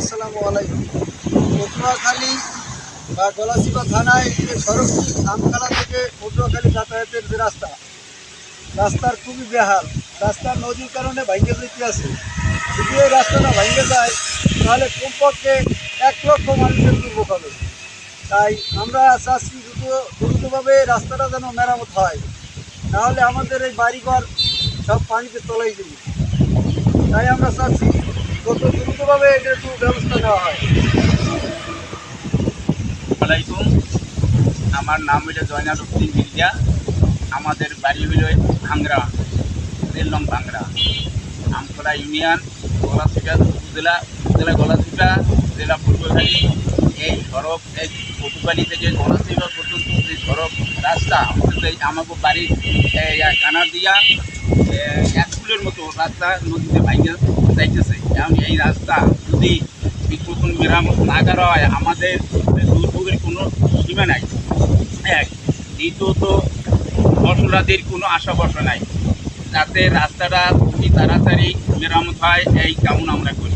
আসসালামু পটুয়াখালী বা গলাচিপা থানায় যে সড়কটি আমখালা থেকে পটুয়াখালী যাতায়াতের যে রাস্তা, রাস্তার খুবই বেহাল। রাস্তার নদীর কারণে ভাঙ্গে যেতে আছে। যদি এই রাস্তাটা ভাঙ্গে যায়, তাহলে কমপক্ষে এক লক্ষ মানুষের তাই আমরা চাচ্ছি দ্রুত, দ্রুতভাবে রাস্তাটা যেন মেরামত হয়। নাহলে আমাদের এই বাড়িঘর সব পানিতে তলাই যাবে তাই আমরা চাচ্ছি কত দ্রুতভাবে এটা একটু ব্যবস্থা নেওয়া হয়। আমার নাম হইল জয়নাল উদ্দিন মির্জা। আমাদের বাড়ি হইল ভাংরা রেললং ভাংরা আমতলা ইউনিয়ন গলাচিপা উপজেলা উপজেলা গলাচিপা জেলা পূর্বখালী এই সড়ক, এই পটুখালী থেকে গলাচিপা পর্যন্ত যে সড়ক রাস্তা এই আমাকে বাড়ির কানার দিয়া এক ফুলের মতো রাস্তা নদীতে ভাইকে যাইতেছে। এখন এই রাস্তা যদি মতন মেরামত না করা হয়, আমাদের দুর্ভোগের কোনো সীমা নাই। এক, দ্বিতীয়ত ফসলাদির কোনো আশা ভরসা নাই। যাতে রাস্তাটা অতি তাড়াতাড়ি মেরামত হয়, এই কামনা আমরা করি।